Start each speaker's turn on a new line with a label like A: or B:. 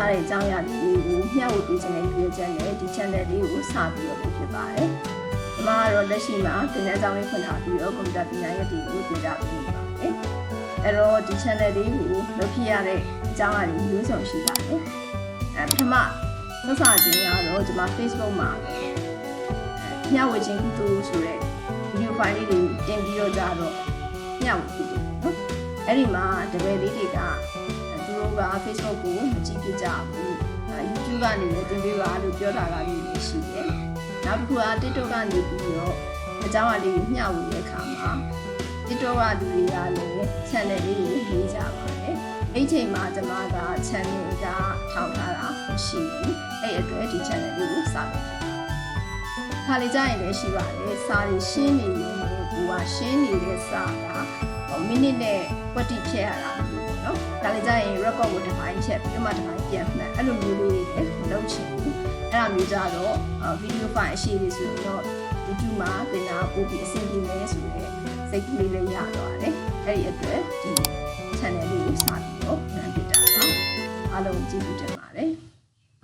A: ထားတဲ့အကြောင်းအရာတွေကိုမျှဝေပေးခြင်းနဲ့ကြွေးချက်နဲ့ဒီ channel လေးကိုစပြီးတော့လုပ်ဖြစ်ပါတယ်ဒီမှာကတော့လက်ရှိမှာသင်တန်းကျောင်းလေးဖွင့်ထားပြီးတော့ကွန်ပျူတာပညာရပ်တွေကိုတွေ့ကြပြီးနေပါတယ်အဲ့တော့ဒီ channel လေးကိုလုပ်ဖြစ်ရတဲ့အကြောင်းအရာတွေမျိုးစုံရှိပါတယ်အဲပထမ ဆက်စခြင်းကတော့ဒီမှာ Facebook မှာမျှဝေခြင်းကုသိုလ်ဆိုတဲ့ video file လေးတွေတင်ပြီးတော့ကြတော့မျှဝေကုသိုလ်နော်အဲ့ဒီမှာတပည့်လေးတွေကသူတို့က Facebook ကိုမကြည့်ပြကြဘူးအဲ YouTube ကနေလည်းတင်ပေးပါလို့ပြောတာကလည်းရှိတယ်။နောက်တစ်ခုက TikTok ကနေပြီးတော့အကြောင်းအလေးမျှဝေတဲ့အခါမှာ TikTok ကလူတွေကလည်း channel လေးကိုရေးကြပါတယ်။အဲ့ဒီချိန်မှာကျွန်မက channel ကထောင်ထားတာမရှိဘူး။ အဲ့အတွက်ဒီ channel လေးကိုစတယ်။ခါလေးကြရင်လည်းရှိပါတယ်။စာတွေရှင်းနေရင်လည်းကိုကရှင်းနေတဲ့စာကမိနစ်နဲ့ကွက်တိဖြည့်ရတာမျိုးပေါ့နော်။ဒါလည်းကြရင် record ကိုတစ်ပိုင်းချက်ပြီးမှတစ်ပိုင်းပြန်မှတ်အဲ့လိုမျိုးလေးတွေလည်းမလုပ်ချင်ဘူး။အဲ့ဒါမျိုးကြတော့ video file အရှိလေးဆိုတော့ YouTube မှာသင်တာပို့ပြီးအဆင်ပြေမယ်ဆိုတော့စိတ်ကလေးလည်းရတော့တယ်။အဲ့ဒီအတွက်ဒီ channel လေးကိုစပြီးတော့နံပြတာပါ။အားလုံးကျေးဇူးတင်ပါတယ်။